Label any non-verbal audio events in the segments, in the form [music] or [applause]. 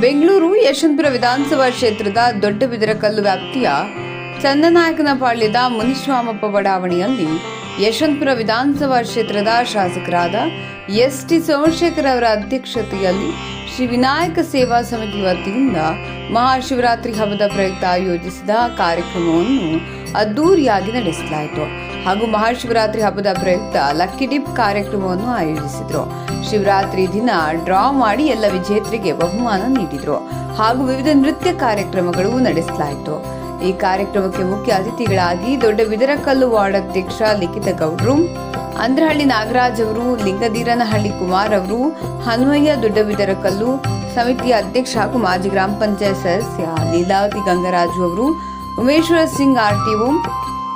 ಬೆಂಗಳೂರು ಯಶವಂತಪುರ ವಿಧಾನಸಭಾ ಕ್ಷೇತ್ರದ ದೊಡ್ಡಬಿದರಕಲ್ಲು ವ್ಯಾಪ್ತಿಯ ಚಂದನಾಯಕನಪಾಳ್ಯದ ಮುನಿಸ್ವಾಮಪ್ಪ ಬಡಾವಣೆಯಲ್ಲಿ ಯಶವಂತಪುರ ವಿಧಾನಸಭಾ ಕ್ಷೇತ್ರದ ಶಾಸಕರಾದ ಎಸ್ ಟಿ ಸೋಮಶೇಖರ್ ಅವರ ಅಧ್ಯಕ್ಷತೆಯಲ್ಲಿ ಶ್ರೀ ವಿನಾಯಕ ಸೇವಾ ಸಮಿತಿ ವತಿಯಿಂದ ಮಹಾಶಿವರಾತ್ರಿ ಹಬ್ಬದ ಪ್ರಯುಕ್ತ ಆಯೋಜಿಸಿದ ಕಾರ್ಯಕ್ರಮವನ್ನು ಅದ್ದೂರಿಯಾಗಿ ನಡೆಸಲಾಯಿತು. ಹಾಗೂ ಮಹಾಶಿವರಾತ್ರಿ ಹಬ್ಬದ ಪ್ರಯುಕ್ತ ಲಕ್ಕಿ ಡಿಪ್ ಕಾರ್ಯಕ್ರಮವನ್ನು ಆಯೋಜಿಸಿದ್ರು. ಶಿವರಾತ್ರಿ ದಿನ ಡ್ರಾ ಮಾಡಿ ಎಲ್ಲ ವಿಜೇತರಿಗೆ ಬಹುಮಾನ ನೀಡಿದ್ರು. ಹಾಗೂ ವಿವಿಧ ನೃತ್ಯ ಕಾರ್ಯಕ್ರಮಗಳು ನಡೆಸಲಾಯಿತು. ಈ ಕಾರ್ಯಕ್ರಮಕ್ಕೆ ಮುಖ್ಯ ಅತಿಥಿಗಳಾಗಿ ದೊಡ್ಡ ಬಿದರಕಲ್ಲು ವಾರ್ಡ್ ಅಧ್ಯಕ್ಷ ಲಿಖಿತ ಗೌಡ್ರು, ಅಂದ್ರಹಳ್ಳಿ ನಾಗರಾಜ್ ಅವರು ಲಿಂಗದೀರನಹಳ್ಳಿ ಕುಮಾರ್ ಅವರು, ಹನುಮಯ್ಯ ದೊಡ್ಡ ಬಿದರಕಲ್ಲು, ಸಮಿತಿಯ ಅಧ್ಯಕ್ಷ ಹಾಗೂ ಮಾಜಿ ಗ್ರಾಮ ಪಂಚಾಯತ್ ಸದಸ್ಯ ಲೀಲಾವತಿ ಗಂಗರಾಜು ಅವರು Umeshwara Singh R T O,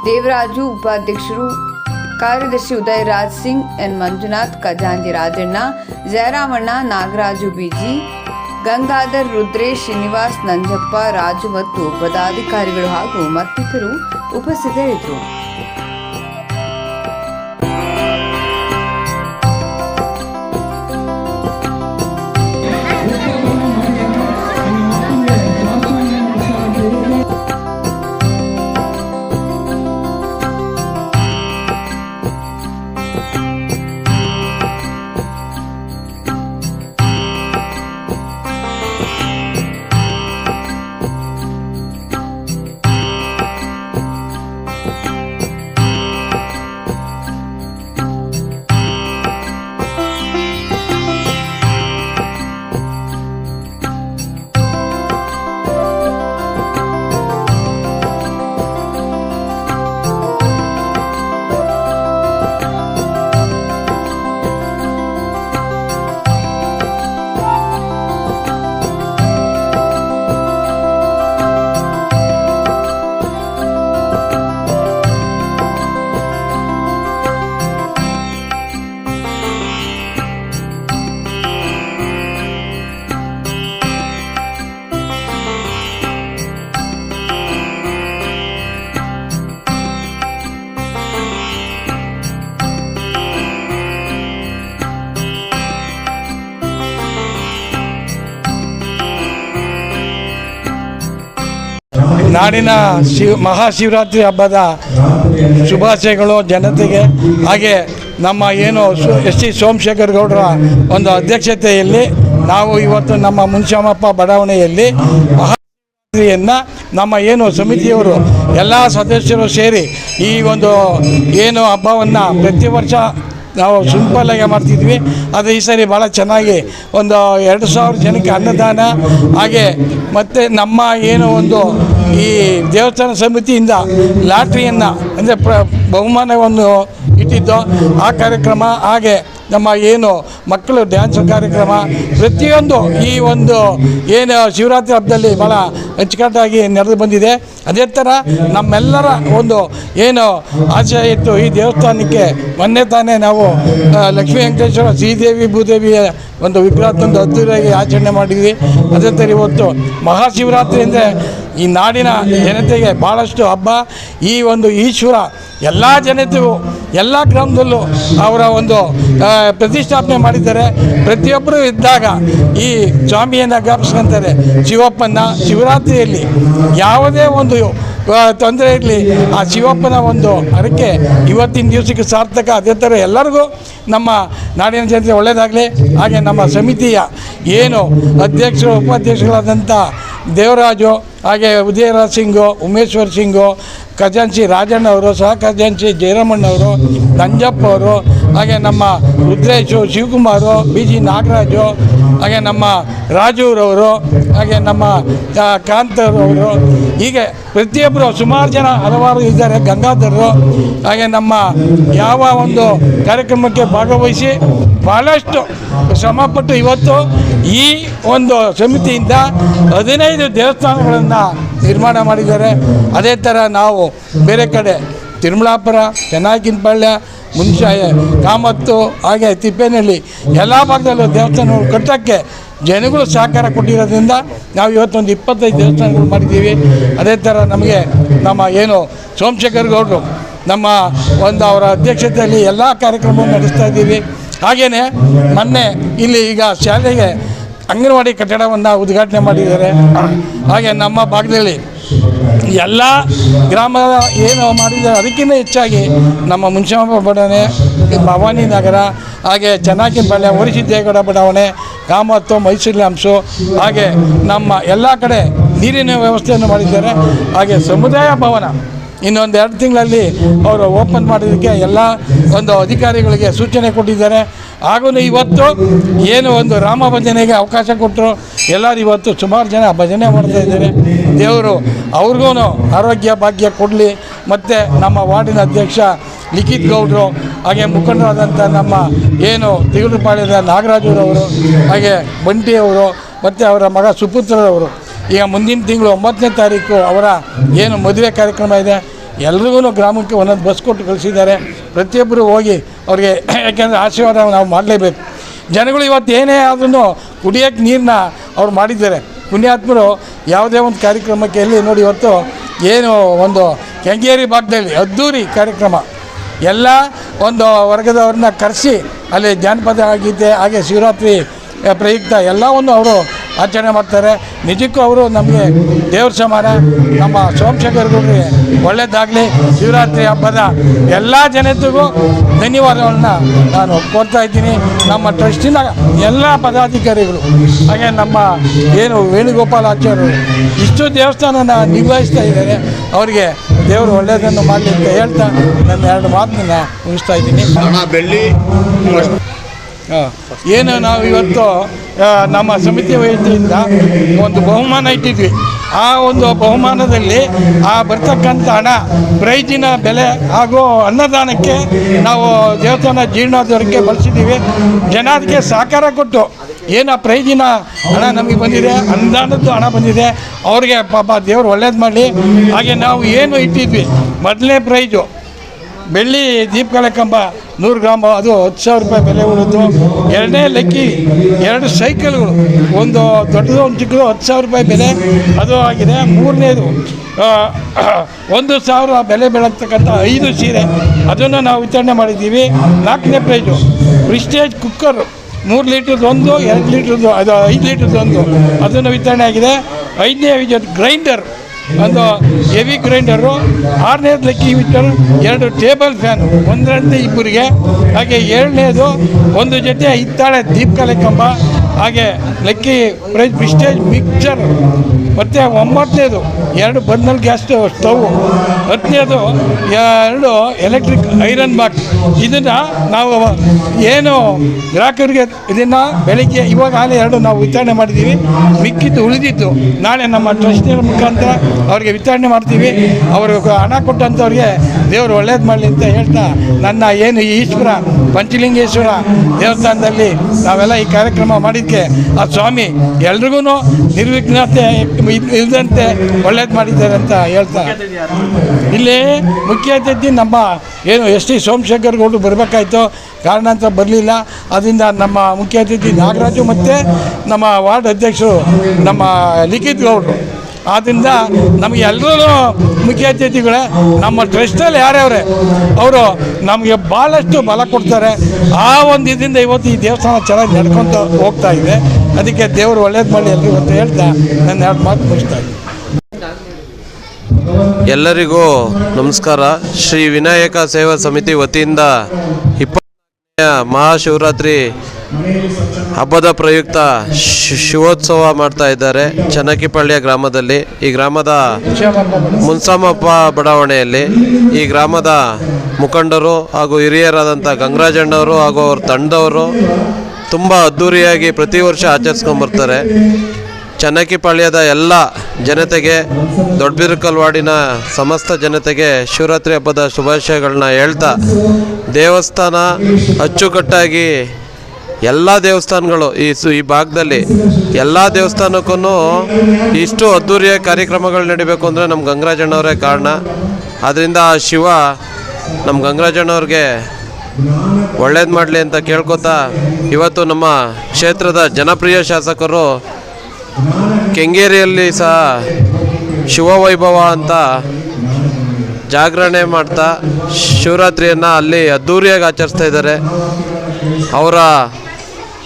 Devaraju ಉಪಾಧ್ಯಕ್ಷರು, ಕಾರ್ಯದರ್ಶಿ ಉದಯ್ ರಾಜ್ ಸಿಂಗ್, ಎನ್ ಮಂಜುನಾಥ್ ಖಜಾಂಜಿ ರಾಜಣ್ಣ, ಜಯರಾಮಣ್ಣ, ನಾಗರಾಜು ಬಿಜಿ, ಗಂಗಾಧರ್, ರುದ್ರೇಶ್, ಶ್ರೀನಿವಾಸ್, ನಂಜಪ್ಪ, ರಾಜು ಮತ್ತು ಪದಾಧಿಕಾರಿಗಳು ಹಾಗೂ ಮತ್ತಿತರರು ಉಪಸ್ಥಿತರಿದ್ದರು. ನಾಡಿನ ಶಿವ, ಮಹಾಶಿವರಾತ್ರಿ ಹಬ್ಬದ ಶುಭಾಶಯಗಳು ಜನತೆಗೆ. ಹಾಗೆ ನಮ್ಮ ಏನು ಎಸ್ ಟಿ ಸೋಮಶೇಖರ್ ಗೌಡರ ಒಂದು ಅಧ್ಯಕ್ಷತೆಯಲ್ಲಿ ನಾವು ಇವತ್ತು ನಮ್ಮ ಮುನ್ಶಾಮಪ್ಪ ಬಡಾವಣೆಯಲ್ಲಿ ಮಹಾಶಿವರಾತ್ರಿಯನ್ನು ನಮ್ಮ ಏನು ಸಮಿತಿಯವರು ಎಲ್ಲ ಸದಸ್ಯರು ಸೇರಿ ಈ ಒಂದು ಏನು ಹಬ್ಬವನ್ನು ಪ್ರತಿ ವರ್ಷ ನಾವು ಸಿಂಪಲ್ಲಾಗಿ ಮಾಡ್ತಿದ್ವಿ. ಆದರೆ ಈ ಸರಿ ಭಾಳ ಚೆನ್ನಾಗಿ ಒಂದು ಎರಡು ಸಾವಿರ ಜನಕ್ಕೆ ಅನ್ನದಾನ. ಹಾಗೆ ಮತ್ತು ನಮ್ಮ ಏನು ಒಂದು ಈ ದೇವಸ್ಥಾನ ಸಮಿತಿಯಿಂದ ಲಾಟ್ರಿಯನ್ನು, ಅಂದರೆ ಪ್ರ ಬಹುಮಾನವನ್ನು ಇಟ್ಟಿದ್ದು ಆ ಕಾರ್ಯಕ್ರಮ. ಹಾಗೆ ನಮ್ಮ ಏನು ಮಕ್ಕಳು ಡ್ಯಾನ್ಸ್ ಕಾರ್ಯಕ್ರಮ, ಪ್ರತಿಯೊಂದು ಈ ಒಂದು ಏನು ಶಿವರಾತ್ರಿ ಹಬ್ಬದಲ್ಲಿ ಭಾಳ ಅಚ್ಚುಕಟ್ಟಾಗಿ ನಡೆದು ಬಂದಿದೆ. ಅದೇ ಥರ ನಮ್ಮೆಲ್ಲರ ಒಂದು ಏನು ಆಶಯ ಇತ್ತು ಈ ದೇವಸ್ಥಾನಕ್ಕೆ ಮೊನ್ನೆ ತಾನೇ ನಾವು ಲಕ್ಷ್ಮೀ ವೆಂಕಟೇಶ್ವರ ಶ್ರೀದೇವಿ ಭೂದೇವಿಯ ಒಂದು ವಿಗ್ರಹ ತಂದು ಅದ್ದೂರಿಯಾಗಿ ಆಚರಣೆ ಮಾಡಿದ್ವಿ. ಅದೇ ಥರ ಇವತ್ತು ಮಹಾಶಿವರಾತ್ರಿ ಅಂದರೆ ಈ ನಾಡಿನ ಜನತೆಗೆ ಭಾಳಷ್ಟು ಹಬ್ಬ. ಈ ಒಂದು ಈಶ್ವರ ಎಲ್ಲ ಜನತೆಗೂ ಎಲ್ಲ ಗ್ರಾಮದಲ್ಲೂ ಅವರ ಒಂದು ಪ್ರತಿಷ್ಠಾಪನೆ ಮಾಡಿದ್ದಾರೆ. ಪ್ರತಿಯೊಬ್ಬರು ಇದ್ದಾಗ ಈ ಸ್ವಾಮಿಯನ್ನು ಜ್ಞಾಪಿಸ್ಕೊಂತಾರೆ. ಶಿವಪ್ಪನ ಶಿವರಾತ್ರಿಯಲ್ಲಿ ಯಾವುದೇ ಒಂದು ತೊಂದರೆ ಇರಲಿ, ಆ ಶಿವಪ್ಪನ ಒಂದು ಹರಕೆ ಇವತ್ತಿನ ದಿವಸಕ್ಕೆ ಸಾರ್ಥಕ. ಅದೇ ಥರ ಎಲ್ಲರಿಗೂ ನಮ್ಮ ನಾಡಿನ ಜನತೆ ಒಳ್ಳೆಯದಾಗಲಿ ಹಾಗೆ ನಮ್ಮ ಸಮಿತಿಯ ಏನು ಅಧ್ಯಕ್ಷರು ಉಪಾಧ್ಯಕ್ಷರಾದಂಥ ದೇವರಾಜು ಹಾಗೆ ಉದಯರಾಜ್ ಸಿಂಗು, ಉಮೇಶ್ವರ್ ಸಿಂಗು, ಖಜಾಂಚಿ ರಾಜಣ್ಣವರು ಸಹ ಖಜಾನ್ಸಿ ಜೈರಮಣ್ಣವರು ನಂಜಪ್ಪ ಅವರು, ಹಾಗೆ ನಮ್ಮ ರುದ್ರೇಶು ಶಿವಕುಮಾರು ಬಿ ಜಿ ನಾಗರಾಜು, ಹಾಗೆ ನಮ್ಮ ರಾಜೂರವರು ಹಾಗೆ ನಮ್ಮ ಕಾಂತರವರು ಹೀಗೆ ಪ್ರತಿಯೊಬ್ಬರು ಸುಮಾರು ಜನ ಹಲವಾರು ಇದ್ದಾರೆ ಗಂಗಾಧರರು ಹಾಗೆ ನಮ್ಮ ಯಾವ ಒಂದು ಕಾರ್ಯಕ್ರಮಕ್ಕೆ ಭಾಗವಹಿಸಿ ಭಾಳಷ್ಟು ಶ್ರಮಪಟ್ಟು ಇವತ್ತು ಈ ಒಂದು ಸಮಿತಿಯಿಂದ ಹದಿನೈದು ದೇವಸ್ಥಾನಗಳನ್ನು ನಿರ್ಮಾಣ ಮಾಡಿದ್ದಾರೆ. ಅದೇ ಥರ ನಾವು ಬೇರೆ ಕಡೆ ತಿರುಮಲಾಪುರ ಚೆನ್ನಗಿನಪಾಳ್ಯ ಮುಂಚೆ ಕಾಮತ್ತು, ಹಾಗೆ ತಿಪ್ಪೇನಹಳ್ಳಿ ಎಲ್ಲ ಭಾಗದಲ್ಲೂ ದೇವಸ್ಥಾನಗಳು ಕಟ್ಟೋಕ್ಕೆ ಜನಗಳು ಸಹಕಾರ ಕೊಟ್ಟಿರೋದ್ರಿಂದ ನಾವು ಇವತ್ತೊಂದು ಇಪ್ಪತ್ತೈದು ದೇವಸ್ಥಾನಗಳು ಮಾಡಿದ್ದೀವಿ. ಅದೇ ಥರ ನಮಗೆ ನಮ್ಮ ಏನು ಸೋಮಶೇಖರ್ ಗೌಡರು ನಮ್ಮ ಒಂದು ಅವರ ಅಧ್ಯಕ್ಷತೆಯಲ್ಲಿ ಎಲ್ಲ ಕಾರ್ಯಕ್ರಮವನ್ನು ನಡೆಸ್ತಾ ಇದ್ದೀವಿ. ಹಾಗೆಯೇ ಮೊನ್ನೆ ಇಲ್ಲಿ ಈಗ ಶಾಲೆಗೆ ಅಂಗನವಾಡಿ ಕಟ್ಟಡವನ್ನು ಉದ್ಘಾಟನೆ ಮಾಡಿದ್ದಾರೆ. ಹಾಗೆ ನಮ್ಮ ಭಾಗದಲ್ಲಿ ಎಲ್ಲ ಗ್ರಾಮ ಏನು ಮಾಡಿದ್ದಾರೆ ಅದಕ್ಕಿಂತ ಹೆಚ್ಚಾಗಿ ನಮ್ಮ ಮುನ್ಷಾಮ ಬಡಾವಣೆ, ಭವಾನಿ ನಗರ, ಹಾಗೆ ಚೆನ್ನಾಗಿನಪಾಳ್ಯ ಹೊರಿಸಿದ್ದೇಗೌಡ ಬಡಾವಣೆ ಕಾಮತ್ತು ಮೈಸೂರು ಹಂಸು ಹಾಗೆ ನಮ್ಮ ಎಲ್ಲ ಕಡೆ ನೀರಿನ ವ್ಯವಸ್ಥೆಯನ್ನು ಮಾಡಿದ್ದಾರೆ. ಹಾಗೆ ಸಮುದಾಯ ಭವನ ಇನ್ನೊಂದು ಎರಡು ತಿಂಗಳಲ್ಲಿ ಅವರು ಓಪನ್ ಮಾಡೋದಕ್ಕೆ ಎಲ್ಲ ಒಂದು ಅಧಿಕಾರಿಗಳಿಗೆ ಸೂಚನೆ ಕೊಟ್ಟಿದ್ದಾರೆ. ಹಾಗೂ ಇವತ್ತು ಏನು ಒಂದು ರಾಮ ಭಜನೆಗೆ ಅವಕಾಶ ಕೊಟ್ಟರು. ಎಲ್ಲರೂ ಇವತ್ತು ಸುಮಾರು ಜನ ಭಜನೆ ಮಾಡ್ತಾ ಇದ್ದಾರೆ. ದೇವರು ಅವ್ರಿಗೂ ಆರೋಗ್ಯ ಭಾಗ್ಯ ಕೊಡಲಿ. ಮತ್ತು ನಮ್ಮ ವಾರ್ಡಿನ ಅಧ್ಯಕ್ಷ ಲಿಖಿತ್ ಗೌಡ್ರು, ಹಾಗೆ ಮುಖಂಡರಾದಂಥ ನಮ್ಮ ಏನು ತಿಗುರುಪಾಳ್ಯದ ನಾಗರಾಜರವರು ಹಾಗೆ ಬಂಟಿಯವರು ಮತ್ತು ಅವರ ಮಗ ಸುಪುತ್ರರವರು. ಈಗ ಮುಂದಿನ ತಿಂಗಳು ಒಂಬತ್ತನೇ ತಾರೀಕು ಅವರ ಏನು ಮದುವೆ ಕಾರ್ಯಕ್ರಮ ಇದೆ, ಎಲ್ರಿಗೂ ಗ್ರಾಮಕ್ಕೆ ಒಂದೊಂದು ಬಸ್ ಕೊಟ್ಟು ಕಳಿಸಿದ್ದಾರೆ. ಪ್ರತಿಯೊಬ್ಬರು ಹೋಗಿ ಅವ್ರಿಗೆ [coughs] ಯಾಕೆಂದರೆ ಆಶೀರ್ವಾದ ನಾವು ಮಾಡಲೇಬೇಕು. ಜನಗಳು ಇವತ್ತು ಏನೇ ಆದ್ರೂ ಕುಡಿಯೋಕ್ಕೆ ನೀರನ್ನ ಅವ್ರು ಮಾಡಿದ್ದಾರೆ. ಪುಣ್ಯಾತ್ಮರು ಯಾವುದೇ ಒಂದು ಕಾರ್ಯಕ್ರಮಕ್ಕೆ ಎಲ್ಲಿ ನೋಡಿ ಇವತ್ತು ಏನು ಒಂದು ಕೆಂಗೇರಿ ಭಾಗದಲ್ಲಿ ಅದ್ದೂರಿ ಕಾರ್ಯಕ್ರಮ. ಎಲ್ಲ ಒಂದು ವರ್ಗದವ್ರನ್ನ ಕರೆಸಿ ಅಲ್ಲಿ ಜಾನಪದ ಆಗಿದೆ ಹಾಗೆ ಶಿವರಾತ್ರಿ ಪ್ರಯುಕ್ತ ಎಲ್ಲವನ್ನು ಅವರು ಆಚರಣೆ ಮಾಡ್ತಾರೆ. ನಿಜಕ್ಕೂ ಅವರು ನಮಗೆ ದೇವ್ರ ಸಮಾನ. ನಮ್ಮ ಸೋಮಶೇಖರ್ಗಳಿಗೆ ಒಳ್ಳೆಯದಾಗಲಿ ಶಿವರಾತ್ರಿ ಹಬ್ಬದ ಎಲ್ಲ ಜನತೆಗೂ ಧನ್ಯವಾದಗಳನ್ನ ನಾನು ಕೊಡ್ತಾ ಇದ್ದೀನಿ. ನಮ್ಮ ಟ್ರಸ್ಟಿನ ಎಲ್ಲ ಪದಾಧಿಕಾರಿಗಳು, ಹಾಗೆ ನಮ್ಮ ಏನು ವೇಣುಗೋಪಾಲ್ ಆಚಾರ್ಯರು ಇಷ್ಟು ದೇವಸ್ಥಾನನ ನಿಭಾಯಿಸ್ತಾ ಇದ್ದಾರೆ. ಅವರಿಗೆ ದೇವರು ಒಳ್ಳೆಯದನ್ನು ಮಾಡಲಿ ಅಂತ ಹೇಳ್ತಾ ನನ್ನ ಎರಡು ಮಾತನ್ನ ಮುಗಿಸ್ತಾ ಇದ್ದೀನಿ. ಬೆಳ್ಳಿ. ಏನು ನಾವು ಇವತ್ತು ನಮ್ಮ ಸಮಿತಿ ವೈದ್ಯದಿಂದ ಒಂದು ಬಹುಮಾನ ಇಟ್ಟಿದ್ವಿ. ಆ ಒಂದು ಬಹುಮಾನದಲ್ಲಿ ಆ ಬರ್ತಕ್ಕಂಥ ಹಣ, ಪ್ರೈಜಿನ ಬೆಲೆ ಹಾಗೂ ಅನ್ನದಾನಕ್ಕೆ ನಾವು ದೇವಸ್ಥಾನ ಜೀರ್ಣೋದ್ಧಾರಕ್ಕೆ ಬಳಸಿದ್ದೀವಿ. ಜನ ಅದಕ್ಕೆ ಸಹಕಾರ ಕೊಟ್ಟು ಏನು ಆ ಪ್ರೈಜಿನ ಹಣ ನಮಗೆ ಬಂದಿದೆ ಅನ್ನದಾನದ್ದು ಹಣ ಬಂದಿದೆ, ಅವ್ರಿಗೆ ಪಾಪ ದೇವರು ಒಳ್ಳೇದು ಮಾಡಲಿ. ಹಾಗೆ ನಾವು ಏನು ಇಟ್ಟಿದ್ವಿ? ಮೊದಲನೇ ಪ್ರೈಜು, ಬೆಳ್ಳಿ ದೀಪಗಳ ಕಂಬ ನೂರು ಗ್ರಾಮ, ಅದು ಹತ್ತು ಸಾವಿರ ರೂಪಾಯಿ ಬೆಲೆ ಉಳಿದು ಎರಡನೇ ಲೆಕ್ಕಿ ಎರಡು ಸೈಕಲ್ಗಳು. ಒಂದು ದೊಡ್ಡದು, ಒಂದು ಚಿಕ್ಕದು, ಹತ್ತು ಸಾವಿರ ರೂಪಾಯಿ ಬೆಲೆ. ಅದು ಆಗಿದೆ. ಮೂರನೇದು ಒಂದು ಸಾವಿರ ಬೆಲೆ ಬೆಳಗ್ತಕ್ಕಂಥ ಐದು ಸೀರೆ. ಅದನ್ನು ನಾವು ವಿತರಣೆ ಮಾಡಿದ್ದೀವಿ. ನಾಲ್ಕನೇ ಪ್ರೈಜು ಪ್ರಿಸ್ಟೇಜ್ ಕುಕ್ಕರ್. ಮೂರು ಲೀಟ್ರದ್ದು ಒಂದು, ಎರಡು ಲೀಟ್ರದ್ದು, ಅದು ಐದು ಲೀಟ್ರದ್ದು ಒಂದು. ಅದನ್ನು ವಿತರಣೆ ಆಗಿದೆ. ಐದನೇ ವಿಜಯ ಗ್ರೈಂಡರ್. ಒಂದು ಹೆವಿ ಗ್ರೈಂಡರು ಆರನೇದು ಲಕ್ಕಿ ಮೀಟರ್ ಎರಡು ಟೇಬಲ್ ಫ್ಯಾನು ಒಂದರಂತೆ ಇಬ್ಬರಿಗೆ. ಹಾಗೆ ಏಳನೇದು ಒಂದು ಜೊತೆ ಹಿತ್ತಾಳೆ ದೀಪಕಲೆ ಕಂಬ. ಹಾಗೆ ಲಕ್ಕಿ ಪ್ರೈಸ್ ಪ್ರಿಸ್ಟೇಜ್ ಮಿಕ್ಸರ್ ಮತ್ತು ಒಂಬತ್ತನೇದು, ಎರಡು ಬರ್ನಲ್ ಗ್ಯಾಸ್ ಸ್ಟವ್ ಹತ್ತನೇದು, ಎರಡು ಎಲೆಕ್ಟ್ರಿಕ್ ಐರನ್ ಬಾಕ್ಸ್ ಇದನ್ನು ನಾವು ಏನು ಗ್ರಾಹಕರಿಗೆ ಇದನ್ನು ಬೆಳಿಗ್ಗೆ ಇವಾಗ ಹಾಲೆ ಎರಡು ನಾವು ವಿತರಣೆ ಮಾಡಿದ್ದೀವಿ. ಮಿಕ್ಕಿದ್ದು ಉಳಿದಿತ್ತು ನಾಳೆ ನಮ್ಮ ಟ್ರಸ್ಟಿನ ಮುಖಾಂತರ ಅವರಿಗೆ ವಿತರಣೆ ಮಾಡ್ತೀವಿ. ಅವ್ರಿಗೆ ಹಣ ಕೊಟ್ಟಂಥವ್ರಿಗೆ ದೇವರು ಒಳ್ಳೇದು ಮಾಡಲಿ ಅಂತ ಹೇಳ್ತಾ ನನ್ನ ಏನು ಈಶ್ವರ, ಪಂಚಲಿಂಗೇಶ್ವರ ದೇವಸ್ಥಾನದಲ್ಲಿ ನಾವೆಲ್ಲ ಈ ಕಾರ್ಯಕ್ರಮ ಮಾಡಿದ್ದಕ್ಕೆ ಆ ಸ್ವಾಮಿ ಎಲ್ರಿಗೂ ನಿರ್ವಿಘ್ನತೆ ಇಲ್ಲದಂತೆ ಒಳ್ಳೇದು ಮಾಡಿದ್ದಾರೆ ಅಂತ ಹೇಳ್ತಾ. ಇಲ್ಲಿ ಮುಖ್ಯ ಅತಿಥಿ ನಮ್ಮ ಏನು ಎಸ್ ಟಿ ಸೋಮಶೇಖರ್ ಗೌಡರು ಬರಬೇಕಾಯ್ತು. ಕಾರಣಾಂತರ ಬರಲಿಲ್ಲ. ಅದರಿಂದ ನಮ್ಮ ಮುಖ್ಯ ಅತಿಥಿ ನಾಗರಾಜು ಮತ್ತು ನಮ್ಮ ವಾರ್ಡ್ ಅಧ್ಯಕ್ಷರು ನಮ್ಮ ಲಿಖಿತ್ ಗೌಡರು. ಆದ್ದರಿಂದ ನಮಗೆ ಎಲ್ಲರೂ ಮುಖ್ಯ ಅತಿಥಿಗಳೇ, ನಮ್ಮ ಟ್ರಸ್ಟಲ್ಲಿ ಯಾರ್ಯಾವ್ರೆ, ಅವರು ನಮಗೆ ಭಾಳಷ್ಟು ಬಲ ಕೊಡ್ತಾರೆ. ಆ ಒಂದು ಇದರಿಂದ ಇವತ್ತು ಈ ದೇವಸ್ಥಾನ ಚೆನ್ನಾಗಿ ನಡ್ಕೊತ ಹೋಗ್ತಾ ಇದೆ. ಅದಕ್ಕೆ ದೇವರು ಒಳ್ಳೇದು ಮಾಡಿ ಎಲ್ಲರಿಗೂ ಅಂತ ಹೇಳ್ತಾ ನನ್ನ ಎರಡು ಮಾತು ಮುಗಿಸ್ತಾ ಎಲ್ಲರಿಗೂ ನಮಸ್ಕಾರ. ಶ್ರೀ ವಿನಾಯಕ ಸೇವಾ ಸಮಿತಿ ವತಿಯಿಂದ ಮಹಾಶಿವರಾತ್ರಿ ಹಬ್ಬದ ಪ್ರಯುಕ್ತ ಶಿವೋತ್ಸವ ಮಾಡ್ತಾ ಇದ್ದಾರೆ ಚನ್ನಕಿಪಳ್ಳಿಯ ಗ್ರಾಮದಲ್ಲಿ. ಈ ಗ್ರಾಮದ ಮುನ್ಸಾಮಪ್ಪ ಬಡಾವಣೆಯಲ್ಲಿ ಈ ಗ್ರಾಮದ ಮುಖಂಡರು ಹಾಗೂ ಹಿರಿಯರಾದಂಥ ಗಂಗರಾಜಣ್ಣವರು ಹಾಗೂ ಅವ್ರ ತಂಡದವರು ತುಂಬ ಅದ್ಧೂರಿಯಾಗಿ ಪ್ರತಿ ವರ್ಷ ಆಚರಿಸ್ಕೊಂಬರ್ತಾರೆ. ಚನ್ನಕಿಪಾಳ್ಯದ ಎಲ್ಲ ಜನತೆಗೆ ದೊಡ್ಡಬಿರುಕಲ್ವಾಡಿನ ಸಮಸ್ತ ಜನತೆಗೆ ಶಿವರಾತ್ರಿ ಹಬ್ಬದ ಶುಭಾಶಯಗಳನ್ನ ಹೇಳ್ತಾ, ದೇವಸ್ಥಾನ ಅಚ್ಚುಕಟ್ಟಾಗಿ ಎಲ್ಲ ದೇವಸ್ಥಾನಗಳು ಈ ಸು, ಈ ಭಾಗದಲ್ಲಿ ಎಲ್ಲ ದೇವಸ್ಥಾನಕ್ಕೂ ಇಷ್ಟು ಅದ್ದೂರಿಯ ಕಾರ್ಯಕ್ರಮಗಳು ನಡಿಬೇಕು ಅಂದರೆ ನಮ್ಮ ಗಂಗರಾಜಣ್ಣವರೇ ಕಾರಣ. ಆದ್ದರಿಂದ ಆ ಶಿವ ನಮ್ಮ ಗಂಗರಾಜಣ್ಣವ್ರಿಗೆ ಒಳ್ಳೇದು ಮಾಡಲಿ ಅಂತ ಕೇಳ್ಕೊತಾ, ಇವತ್ತು ನಮ್ಮ ಕ್ಷೇತ್ರದ ಜನಪ್ರಿಯ ಶಾಸಕರು ಕೆಂಗೇರಿಯಲ್ಲಿ ಸಹ ಶಿವವೈಭವ ಅಂತ ಜಾಗರಣೆ ಮಾಡ್ತಾ ಶಿವರಾತ್ರಿಯನ್ನು ಅಲ್ಲಿ ಅದ್ಧೂರಿಯಾಗಿ ಆಚರಿಸ್ತಾ ಇದ್ದಾರೆ. ಅವರ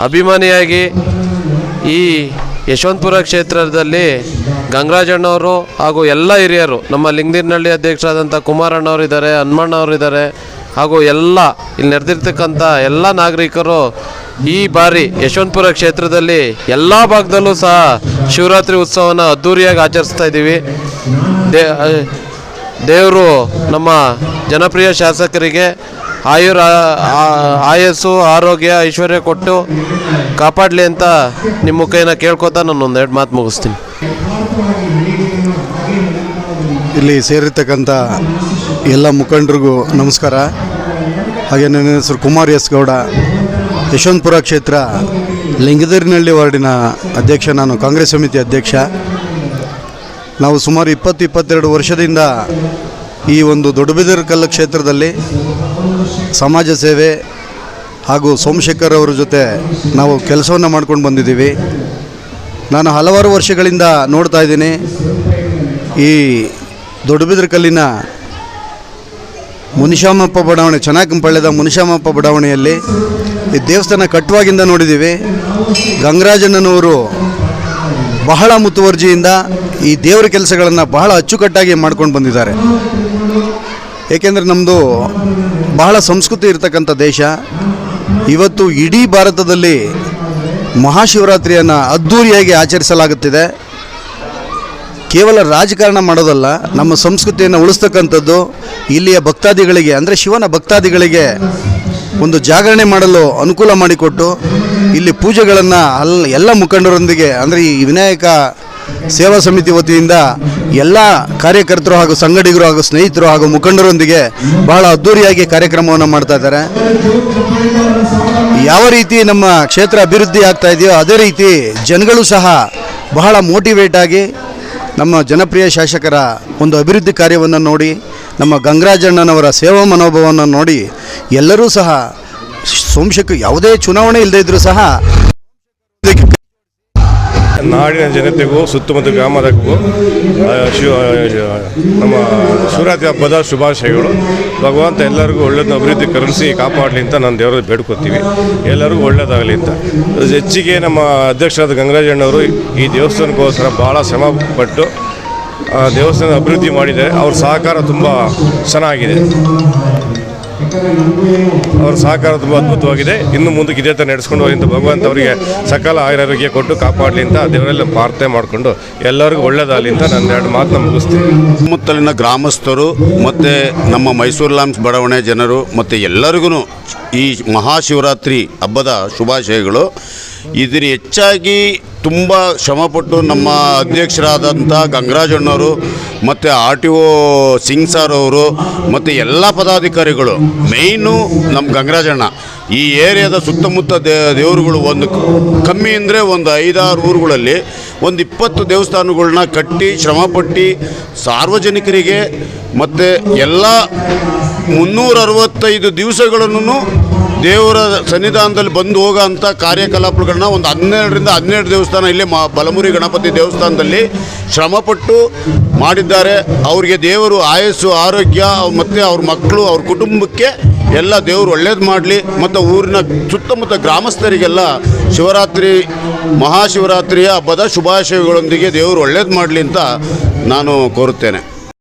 ಅಭಿಮಾನಿಯಾಗಿ ಈ ಯಶವಂತಪುರ ಕ್ಷೇತ್ರದಲ್ಲಿ ಗಂಗರಾಜಣ್ಣವರು ಹಾಗೂ ಎಲ್ಲ ಹಿರಿಯರು, ನಮ್ಮ ಲಿಂಗದಿನಹಳ್ಳಿ ಅಧ್ಯಕ್ಷರಾದಂಥ ಕುಮಾರಣ್ಣವರು ಇದ್ದಾರೆ, ಹನುಮಣ್ಣವರು ಇದ್ದಾರೆ ಹಾಗೂ ಎಲ್ಲ ಇಲ್ಲಿ ನೆರೆದಿರ್ತಕ್ಕಂಥ ಎಲ್ಲ ನಾಗರಿಕರು ಈ ಬಾರಿ ಯಶವಂತಪುರ ಕ್ಷೇತ್ರದಲ್ಲಿ ಎಲ್ಲ ಭಾಗದಲ್ಲೂ ಸಹ ಶಿವರಾತ್ರಿ ಉತ್ಸವನ ಅದ್ದೂರಿಯಾಗಿ ಆಚರಿಸ್ತಾ ಇದ್ದೀವಿ. ದೇವರು ನಮ್ಮ ಜನಪ್ರಿಯ ಶಾಸಕರಿಗೆ ಆಯುರ ಆಯಸ್ಸು, ಆರೋಗ್ಯ, ಐಶ್ವರ್ಯ ಕೊಟ್ಟು ಕಾಪಾಡಲಿ ಅಂತ ನಿಮ್ಮ ಮುಖೇನ ಕೇಳ್ಕೊತಾ ನಾನು ಒಂದೆರಡು ಮಾತು ಮುಗಿಸ್ತೀನಿ. ಇಲ್ಲಿ ಸೇರಿರ್ತಕ್ಕಂಥ ಎಲ್ಲ ಮುಖಂಡರಿಗೂ ನಮಸ್ಕಾರ. ಹಾಗೆ ನನ್ನ ಹೆಸರು ಕುಮಾರ್ ಎಸ್ ಗೌಡ. ಯಶವಂತಪುರ ಕ್ಷೇತ್ರ ಲಿಂಗದರಿನಹಳ್ಳಿ ವಾರ್ಡಿನ ಅಧ್ಯಕ್ಷ, ನಾನು ಕಾಂಗ್ರೆಸ್ ಸಮಿತಿ ಅಧ್ಯಕ್ಷ. ನಾವು ಸುಮಾರು ಇಪ್ಪತ್ತು ಇಪ್ಪತ್ತೆರಡು ವರ್ಷದಿಂದ ಈ ಒಂದು ದೊಡ್ಡಬಿದರಕಲ್ಲ ಕ್ಷೇತ್ರದಲ್ಲಿ ಸಮಾಜ ಸೇವೆ ಹಾಗೂ ಸೋಮಶೇಖರ್ ಅವರ ಜೊತೆ ನಾವು ಕೆಲಸವನ್ನು ಮಾಡ್ಕೊಂಡು ಬಂದಿದ್ದೀವಿ. ನಾನು ಹಲವಾರು ವರ್ಷಗಳಿಂದ ನೋಡ್ತಾ ಇದ್ದೀನಿ ಈ ದೊಡ್ಡಬಿದ್ರ ಕಲ್ಲಿನ ಮುನಿಶಾಮಪ್ಪ ಬಡಾವಣೆ ಚೆನ್ನಾಗಂಪಳ್ಳದ ಮುನಿಶಾಮಪ್ಪ ಬಡಾವಣೆಯಲ್ಲಿ ಈ ದೇವಸ್ಥಾನ ಕಟ್ಟುವಾಗಿಂದ ನೋಡಿದ್ದೀವಿ. ಗಂಗರಾಜಣ್ಣನವರು ಬಹಳ ಮುತುವರ್ಜಿಯಿಂದ ಈ ದೇವರ ಕೆಲಸಗಳನ್ನು ಬಹಳ ಅಚ್ಚುಕಟ್ಟಾಗಿ ಮಾಡ್ಕೊಂಡು ಬಂದಿದ್ದಾರೆ. ಏಕೆಂದರೆ ನಮ್ಮದು ಬಹಳ ಸಂಸ್ಕೃತಿ ಇರತಕ್ಕಂಥ ದೇಶ. ಇವತ್ತು ಇಡೀ ಭಾರತದಲ್ಲಿ ಮಹಾಶಿವರಾತ್ರಿಯನ್ನು ಅದ್ಧೂರಿಯಾಗಿ ಆಚರಿಸಲಾಗುತ್ತಿದೆ. ಕೇವಲ ರಾಜಕಾರಣ ಮಾಡೋದಲ್ಲ, ನಮ್ಮ ಸಂಸ್ಕೃತಿಯನ್ನು ಉಳಿಸ್ತಕ್ಕಂಥದ್ದು ಇಲ್ಲಿಯ ಭಕ್ತಾದಿಗಳಿಗೆ, ಅಂದರೆ ಶಿವನ ಭಕ್ತಾದಿಗಳಿಗೆ ಒಂದು ಜಾಗರಣೆ ಮಾಡಲು ಅನುಕೂಲ ಮಾಡಿಕೊಟ್ಟು, ಇಲ್ಲಿ ಪೂಜೆಗಳನ್ನು ಅಲ್ಲಿ ಎಲ್ಲ ಮುಖಂಡರೊಂದಿಗೆ, ಅಂದರೆ ಈ ವಿನಾಯಕ ಸೇವಾ ಸಮಿತಿ ವತಿಯಿಂದ ಎಲ್ಲ ಕಾರ್ಯಕರ್ತರು ಹಾಗೂ ಸಂಗಡಿಗರು ಹಾಗೂ ಸ್ನೇಹಿತರು ಹಾಗೂ ಮುಖಂಡರೊಂದಿಗೆ ಬಹಳ ಅದ್ಧೂರಿಯಾಗಿ ಕಾರ್ಯಕ್ರಮವನ್ನು ಮಾಡ್ತಾ ಇದ್ದಾರೆ. ಯಾವ ರೀತಿ ನಮ್ಮ ಕ್ಷೇತ್ರ ಅಭಿವೃದ್ಧಿ ಆಗ್ತಾ ಇದೆಯೋ, ಅದೇ ರೀತಿ ಜನಗಳು ಸಹ ಬಹಳ ಮೋಟಿವೇಟ್ ಆಗಿ ನಮ್ಮ ಜನಪ್ರಿಯ ಶಾಸಕರ ಒಂದು ಅಭಿವೃದ್ಧಿ ಕಾರ್ಯವನ್ನು ನೋಡಿ, ನಮ್ಮ ಗಂಗರಾಜಣ್ಣನವರ ಸೇವಾ ಮನೋಭಾವವನ್ನು ನೋಡಿ, ಎಲ್ಲರೂ ಸಹ ಸೋಮಶೇಖರ್ ಯಾವುದೇ ಚುನಾವಣೆ ಇಲ್ಲದೇ ಇದ್ದರೂ ಸಹ ನಾಡಿನ ಜನತೆಗೂ ಸುತ್ತಮುತ್ತ ಗ್ರಾಮದಕ್ಕೂ ಶಿವ ನಮ್ಮ ಶಿವರಾತ್ರಿ ಹಬ್ಬದ ಶುಭಾಶಯಗಳು. ಭಗವಂತ ಎಲ್ಲರಿಗೂ ಒಳ್ಳೆಯದು ಅಭಿವೃದ್ಧಿ ಕರುಣಿಸಿ ಕಾಪಾಡಲಿ ಅಂತ ನಾನು ದೇವರ ಬೇಡ್ಕೊತೀವಿ. ಎಲ್ಲರಿಗೂ ಒಳ್ಳೆಯದಾಗಲಿ ಅಂತ. ಹೆಚ್ಚಿಗೆ ನಮ್ಮ ಅಧ್ಯಕ್ಷರಾದ ಗಂಗರಾಜಣ್ಣವರು ಈ ದೇವಸ್ಥಾನಕ್ಕೋಸ್ಕರ ಭಾಳ ಶ್ರಮ ಪಟ್ಟು ಆ, ದೇವಸ್ಥಾನ ಅಭಿವೃದ್ಧಿ ಮಾಡಿದ್ದಾರೆ. ಅವ್ರ ಸಹಕಾರ ತುಂಬ ಚೆನ್ನಾಗಿದೆ. ಅವ್ರ ಸಹಕಾರ ತುಂಬ ಅದ್ಭುತವಾಗಿದೆ. ಇನ್ನು ಮುಂದಕ್ಕೆ ಇದೇ ಥರ ನಡೆಸ್ಕೊಂಡು ಹೋಗಿ ಅಂತ ಭಗವಂತ ಅವರಿಗೆ ಸಕಲ ಆಯುರಾರೋಗ್ಯ ಕೊಟ್ಟು ಕಾಪಾಡಲಿ ಅಂತ ದೇವರೆಲ್ಲ ಪ್ರಾರ್ಥನೆ ಮಾಡಿಕೊಂಡು ಎಲ್ಲರಿಗೂ ಒಳ್ಳೇದಾಗಲಿ ಅಂತ ನಾನು ಎರಡು ಮಾತನ್ನ ಮುಗಿಸ್ತೀನಿ. ಸುತ್ತಮುತ್ತಲಿನ ಗ್ರಾಮಸ್ಥರು ಮತ್ತು ನಮ್ಮ ಮೈಸೂರು ಲಾಮ್ಸ್ ಬಡಾವಣೆ ಜನರು ಮತ್ತು ಎಲ್ಲರಿಗೂ ಈ ಮಹಾಶಿವರಾತ್ರಿ ಹಬ್ಬದ ಶುಭಾಶಯಗಳು. ಇದರ ಹೆಚ್ಚಾಗಿ ತುಂಬ ಶ್ರಮಪಟ್ಟು ನಮ್ಮ ಅಧ್ಯಕ್ಷರಾದಂಥ ಗಂಗರಾಜಣ್ಣವರು ಮತ್ತು R T O Singh sir ಅವರು, ಮತ್ತು ಎಲ್ಲ ಪದಾಧಿಕಾರಿಗಳು ಮೇಯ್ನು ನಮ್ಮ ಗಂಗರಾಜಣ್ಣ ಈ ಏರಿಯಾದ ಸುತ್ತಮುತ್ತ ದೇವರುಗಳು ಒಂದು ಕಮ್ಮಿ ಅಂದರೆ ಒಂದು ಐದಾರು ಊರುಗಳಲ್ಲಿ ಒಂದು ಇಪ್ಪತ್ತು ದೇವಸ್ಥಾನಗಳನ್ನ ಕಟ್ಟಿ, ಶ್ರಮಪಟ್ಟು, ಸಾರ್ವಜನಿಕರಿಗೆ, ಮತ್ತು ಎಲ್ಲ ಮುನ್ನೂರ ಅರವತ್ತೈದು ದಿವಸಗಳನ್ನು ದೇವರ ಸನ್ನಿಧಾನದಲ್ಲಿ ಬಂದು ಹೋಗೋ ಅಂಥ ಕಾರ್ಯಕಲಾಪಗಳನ್ನ ಒಂದು ಹನ್ನೆರಡರಿಂದ ಹನ್ನೆರಡು ದೇವಸ್ಥಾನ ಇಲ್ಲೇ ಮಾ ಬಲಮುರಿ ಗಣಪತಿ ದೇವಸ್ಥಾನದಲ್ಲಿ ಶ್ರಮಪಟ್ಟು ಮಾಡಿದ್ದಾರೆ. ಅವರಿಗೆ ದೇವರು ಆಯಸ್ಸು, ಆರೋಗ್ಯ, ಮತ್ತು ಅವ್ರ ಮಕ್ಕಳು, ಅವ್ರ ಕುಟುಂಬಕ್ಕೆ ಎಲ್ಲ ದೇವರು ಒಳ್ಳೇದು ಮಾಡಲಿ. ಮತ್ತು ಊರಿನ ಸುತ್ತಮುತ್ತ ಗ್ರಾಮಸ್ಥರಿಗೆಲ್ಲ ಶಿವರಾತ್ರಿ, ಮಹಾಶಿವರಾತ್ರಿಯ ಹಬ್ಬದ ಶುಭಾಶಯಗಳೊಂದಿಗೆ ದೇವರು ಒಳ್ಳೇದು ಮಾಡಲಿ ಅಂತ ನಾನು ಕೋರುತ್ತೇನೆ.